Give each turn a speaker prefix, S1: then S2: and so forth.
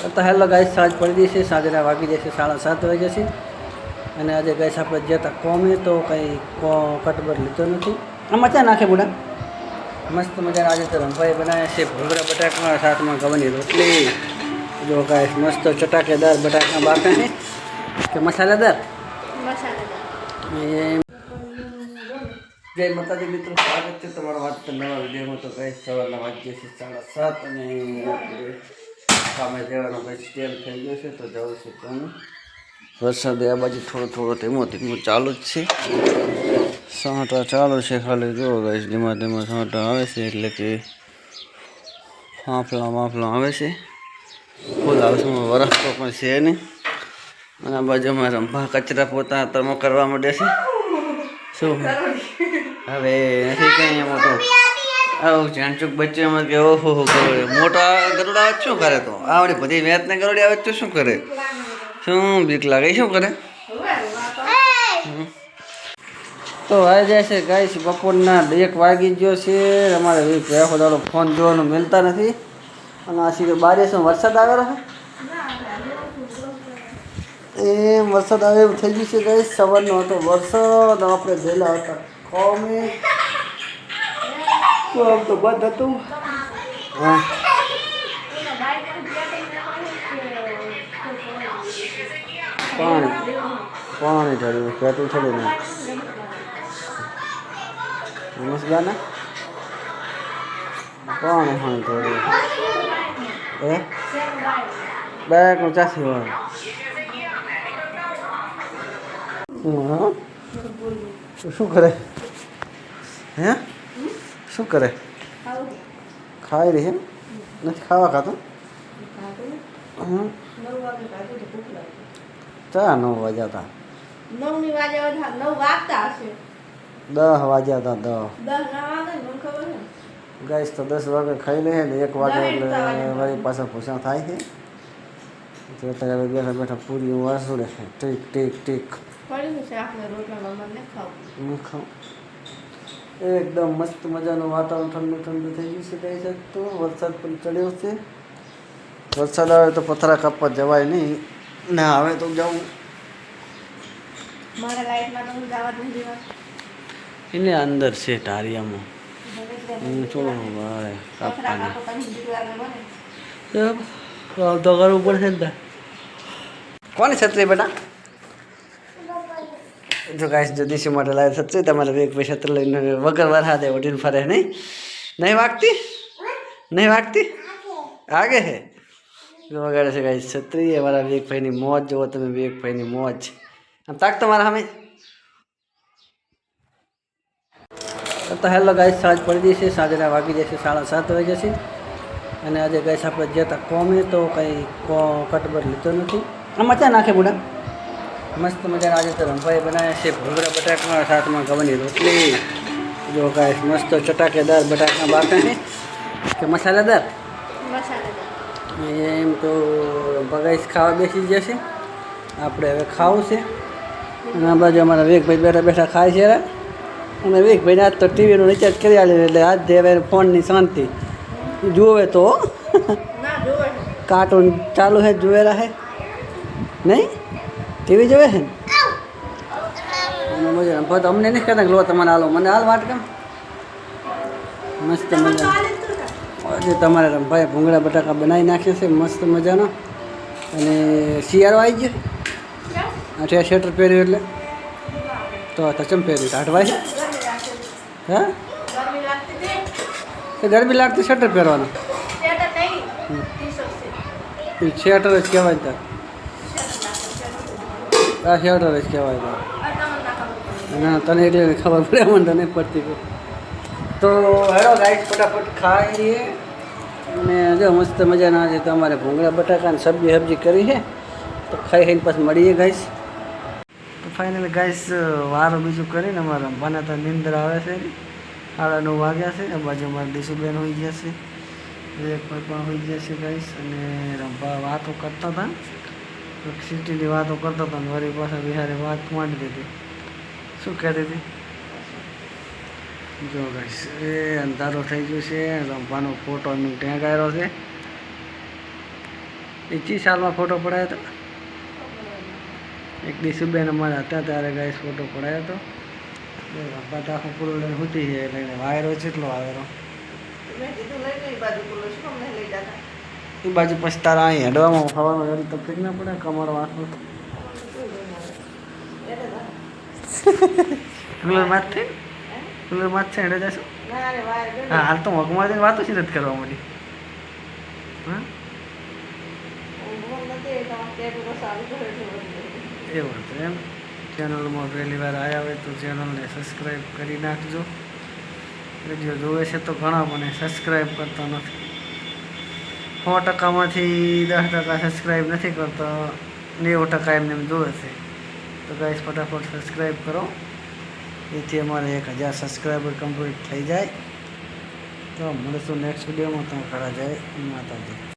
S1: તો hello guys, સાંજ પડી જશે સાંજના વાગી જશે સાડા સાત વાગ્યા છે. અને આજે ગાઈસ આપણે જતા કોમે, તો કંઈ કટબર લીધો નથી. આમાં મજા નાખે બુડા મસ્ત મજાના આજે તો રંભાઈ બનાવ્યા છે, ભૂંગળા બટાકા સાથમાં ગવાની રોટલી. જો ગાઈસ, મસ્ત ચટાકેદાર બટાકા બાકા છે. કે મસાલેદાર? એ જય માતાજી મિત્રો, સ્વાગત છે તમારા વાત નવા વિડીયોમાં. તો કઈ સવારના વાગ્યે છે સાડા સાત અને સામે જવાનો કઈ સ્ટેલ થઈ ગયો છે તો જવું છે કોનું વરસાદ આ બાજુ થોડો થોડો ધીમો ધીમો ચાલુ જ છે. સાંટા ચાલુ છે ખાલી જો ગાઈશ ધીમા ધીમા સાંટા આવે છે એટલે કે ફાફલા માફલા આવે છે. ફૂલ હાઉસમાં વરસતો પણ છે નહીં. અને આ બાજુમાં રંભા કચરા પોતા તમો કરવા માંડે છે. શું? હવે નથી કઈ એમાં તો આવું બચ્ચે એમાં કે ઓહો મોટા ગરુડા આવે શું કરે તો? આવડી બધી વેત ને ગરુડી આવે તો શું કરે? શું બીક લાગે? શું કરે? તો આવી જાય છે ગાઈશ બપોરના એક વાગી ગયો છે. અમારે આખો દાડો ફોન જોવાનું મળતા નથી. અને આ સીધો બારીશમાં વરસાદ આવેલો છે એ વરસાદ આવે એવું થઈ ગયું છે ગાઈશ સવારનો હતો વરસાદ, આપણે ગયેલા હતા. કોમે તો આમ તો બંધ હતું. હા. પાણી. પાણી ઠર્યું પેટ્રોલ ઠર્યું નહીં. નમસ્કાર ને પાણી પાણી ઠર્યું. એ બેગ ચાસી હોય શું કરે? હે? શું કરે? ખાઈ રહી છે નથી ખાવા ખાતો? હમ. ચા નવ વાગ્યા હતા?
S2: નવની વાગે વધારે નવ વાગતા હશે.
S1: દસ વાગ્યા હતા દસ
S2: દસ ના વાગે ને મને ખબર છે
S1: ગાઈસ તો દસ વાગે ખાઈ લે ને એક વાગે એટલે વળી પાછા ભૂસા થાય છે. તો અત્યારે બેઠા બેઠા પૂરી વાસુડે છે. ટીક ટીક ટીક
S2: પડ્યું છે આપણે રોટલા મને ખાવું.
S1: હું ખાઉં? એકદમ મસ્ત મજાનું વાતાવરણ ઠંડુ ઠંડુ થઈ ગયું છે કહે છે તો. વરસાદ પણ ચડ્યો છે. વરસાદ આવે તો પથરા કાપવા જવાય નહીં. ના આવે તો જાઉં.
S2: જવા
S1: એને અંદર છે ટારિયામાં હું થોડું મારે કાપવાનું તો કરવું પડશે ને કોની છત્રી બેટા? જો કાંઈ જો દીશી માટે લાવે છત્રી તમારે એક પૈસા તો લઈને વગર વરસાદે ઉઠીને ફરે, નહીં? નહીં વાગતી? નહીં વાગતી? આગે હે જો વગાડે છે કાંઈ છત્રી અમારા મારા વિવેકભાઈની મોજ, જુઓ તમે વિવેકભાઈની મોજ. આમ તાક તમારા સામે. તો હેલો ગાઈસ સાંજ પડી જશે સાંજના વાગી જશે સાડા સાત વાગ્યા છે. અને આજે ગાઈસ આપણે જતા કોમે તો કંઈ કટબર લીધો નથી. આમાં ક્યાં નાખે બુડા? મસ્ત મજાના આજે તો રંભાઈ બનાવ્યા છે. ભૂંગળા બટાકા સાથમાં ગવાની રોટલી જો કાંઈ મસ્ત ચટાકેદાર બટાકા બાકા કે મસાલેદાર?
S2: મસાલા
S1: એમ તો બગાઈશ ખાવા બેસી જશે આપણે હવે ખાવું છે. અને આ બાજુ અમારા વેગભાઈ બેઠા બેઠા ખાય છે અને વેગભાઈને આજ તો ટીવીનું રિચાર્જ કરી આલ્યું એટલે આજ હવે ફોનની શાંતિ. જુએ તો કાર્ટૂન ચાલુ છે જુએ હે. નહીં? ટીવી જોવે છે ને? મજા પણ અમને નહીં કહેતા લો તમારે હાલો. મને હાલ વાટ કેમ મસ્ત મજા. આજે તમારે રંભાએ ભૂંગળા બટાકા બનાવી નાખ્યા છે. મસ્ત મજાનો. અને શિયાળો આવી ગયો. અઠ્યા સ્વેટર પહેર્યું એટલે. તો આ તો ચમ પહેર્યું છે. હા?
S2: ગરમી લાગતી હતી.
S1: એ ગરમી લાગતી સ્વેટર પહેરવાનું.
S2: સ્વેટર
S1: જ કહેવાય તાર. આ સ્વેટર જ કહેવાય
S2: ના,
S1: તને એટલે ખબર પડે, મને તો નહીં પડતી કોઈ. તો હેડો ગાઈસ, ફટાફટ ખાઈએ. અને જો મસ્ત મજાના આજે તમારે ભૂંગળા, બટાકા અને સબ્જી સબ્જી કરી છે. તો ખાઈ ખાઈને પાછું મળીએ ગાઈશ તો ફાઇનલી ગાઈશ વારો બીજું કરીને અમારા મને તો નિંદર આવે છે સાડા નવ વાગ્યા છે આ બાજુ અમારા દીશુબેન હોઈ ગયા છે. એક ભાઈ પણ હોઈ ગયા છે ગાઈસ, અને રંભા વાતો કરતા હતા. સિટીની વાતો કરતો હતો ને વળી પાછા બિહારે વાત માંડી દીધી. શું કહેતી હતી જો ગાઈસ એ અંધારો થઈ ગયો છે રંભાનો ફોટો એનું ટેંગ આવ્યો છે. એ ચી સાલમાં ફોટો પડાયો હતો એક દી સુબેન અમારા હતા ત્યારે ગાઈસ ફોટો પડાયો હતો રંભા આખું પૂરો લઈને સૂતી છે એટલે વાયરો વાયરો એટલો આવેલો
S2: મેં કીધું લઈ ગઈ બાજુ પૂરો શું અમને લઈ જતા.
S1: એ બાજુ પછી તારા અહીં હેડવામાં ખાવાનું એવી તકલીફ ના પડે કમર વાંચવું
S2: એટલે
S1: કુલરમાં થઈ? કુલરમાં છે, હેડે જશું. હા, હાલ તો મગમાં જઈને વાતો છે નથી કરવા માંડી? હા? એ હતું એમ. ચેનલમાં પહેલી વાર આવ્યા હોય તો ચેનલને સબસ્ક્રાઈબ કરી નાખજો. જો જોવે છે તો ઘણા મને સબસ્ક્રાઈબ કરતા નથી. સો ટકામાંથી દસ ટકા સબસ્ક્રાઈબ નથી કરતા, નેવું ટકા એમને એમ જોવે છે. તો ગાઈસ ફટાફટ સબસ્ક્રાઈબ કરો. એથી અમારે એક હજાર સબસ્ક્રાઈબર કમ્પ્લીટ થઈ જાય. તો મળીશું નેક્સ્ટ વિડીયોમાં તમે કરા જાય માતાજી.